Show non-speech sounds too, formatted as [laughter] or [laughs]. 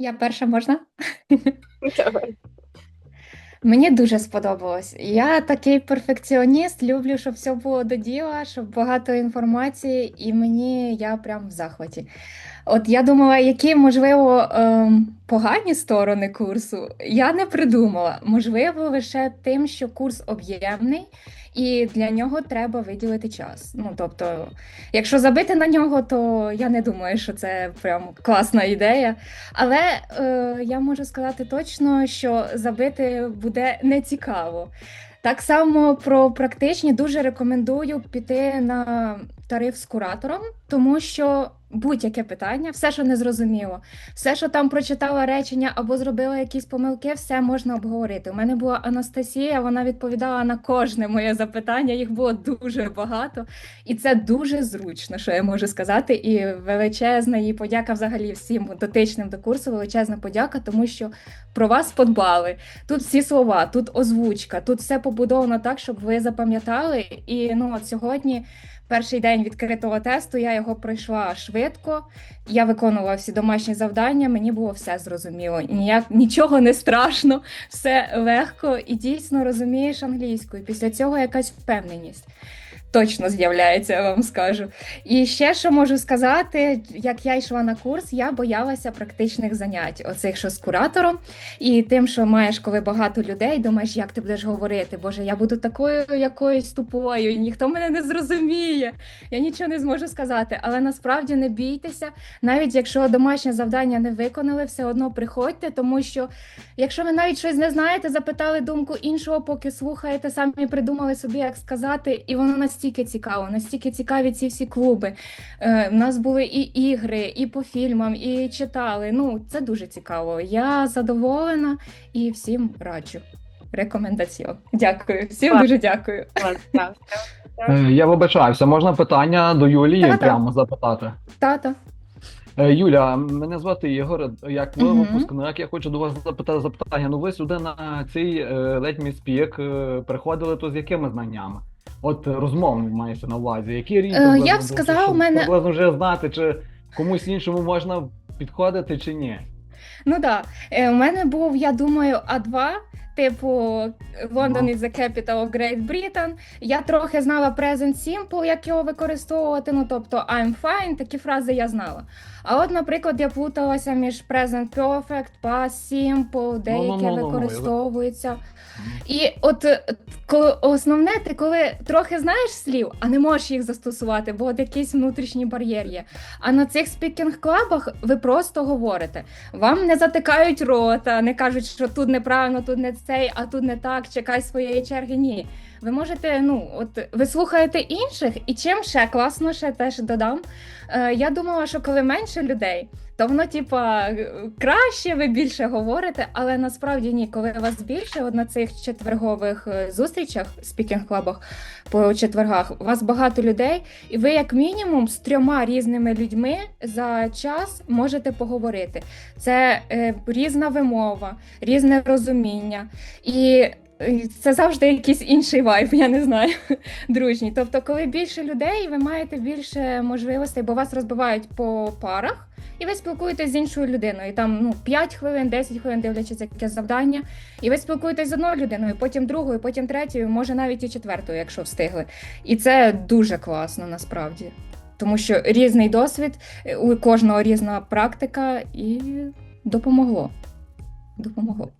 Я перша можна? Давай. Мені дуже сподобалось. Я такий перфекціоніст, люблю, щоб все було до діла, щоб багато інформації, і мені я прям в захваті. От я думала, які, можливо, ем, погані сторони курсу. Я не придумала. Можливо, лише тим, що курс об'ємний, і для нього треба виділити час. Ну, тобто, якщо забити на нього, то я не думаю, що це прям класна ідея. Але е, я можу сказати точно, що забити буде нецікаво. Так само про практичні дуже рекомендую піти на тариф з куратором, тому що будь-яке питання, все, що не зрозуміло, все, що там прочитала речення або зробила якісь помилки, все можна обговорити. У мене була Анастасія, вона відповідала на кожне моє запитання, їх було дуже багато, і це дуже зручно, що я можу сказати. І величезна їй подяка взагалі всім дотичним до курсу, величезна подяка, тому що про вас подбали. Тут всі слова, тут озвучка, тут все побудовано так, щоб ви запам'ятали. І ну от сьогодні. Перший день відкритого тесту я його пройшла швидко. Я виконувала всі домашні завдання, мені було все зрозуміло. Ніяк нічого не страшно, все легко і дійсно розумієш англійською. Після цього якась впевненість. Точно з'являється, я вам скажу. І ще що можу сказати, як я йшла на курс, я боялася практичних занять, оцих що з куратором, і тим, що маєш, коли багато людей, думаєш, як ти будеш говорити, Боже, я буду такою якоюсь тупою, і ніхто мене не зрозуміє, я нічого не зможу сказати. Але насправді не бійтеся, навіть якщо домашнє завдання не виконали, все одно приходьте, тому що якщо ви навіть щось не знаєте, запитали думку іншого, поки слухаєте, самі придумали собі, як сказати, і воно настільки цікаво, настільки цікаві ці всі клуби. Е, У нас були і ігри, і по фільмам, і читали. Ну, це дуже цікаво. Я задоволена і всім раджу. Рекомендаціон. Дякую. Всім Клас. дуже дякую. Клас. [laughs] Е, Я вибачаюся, можна питання до Юлії Та-та. прямо запитати. Тата. Е, Юля, мене звати Ігор. Як ви Мгм. випускник, я хочу до вас запитати запитання. Ну ви сюди на цей е, Let Me Speak е, приходили то з якими знаннями? От розмовний розмовно мається на увазі. Які рівні Е, я б сказав, сказала, у мене- приблизно вже знати, чи комусь іншому можна підходити, чи ні? Ну так, да. у мене був, я думаю, А2, типу London is the capital of Great Britain. Я трохи знала Present Simple, як його використовувати. Ну тобто I'm fine, такі фрази я знала. А от, наприклад, я плуталася між Present Perfect, Past Simple, деякі Ну-ну-ну-ну, я- використовуються. І от е, коли основне, ти коли трохи знаєш слів, а не можеш їх застосувати, бо от якийсь внутрішній бар'єр є. А на цих спікінг-клабах ви просто говорите. Вам не затикають рота, не кажуть, що тут неправильно, тут не цей, а тут не так, чекай своєї черги. Ні. Ви можете, ну, от ви слухаєте інших, і чим ще класно, ще теж додам. Е, я думала, що коли менше людей, то воно, типа, краще, ви більше говорите, але насправді ні, коли вас більше от на цих четвергових е, зустрічах, спікінг-клабах по четвергах, у вас багато людей, і ви, як мінімум, з трьома різними людьми за час можете поговорити. Це е, різна вимова, різне розуміння. І це завжди якийсь інший вайб, я не знаю, [laughs] дружній. Тобто, коли більше людей, ви маєте більше можливостей, бо вас розбивають по парах, і ви спілкуєтесь з іншою людиною. Там ну 5 хвилин, 10 хвилин дивлячись яке завдання. І ви спілкуєтесь з одною людиною, потім другою, потім третьою, може навіть і четвертою, якщо встигли. І це дуже класно насправді. Тому що різний досвід, у кожного різна практика, і допомогло. Допомогло.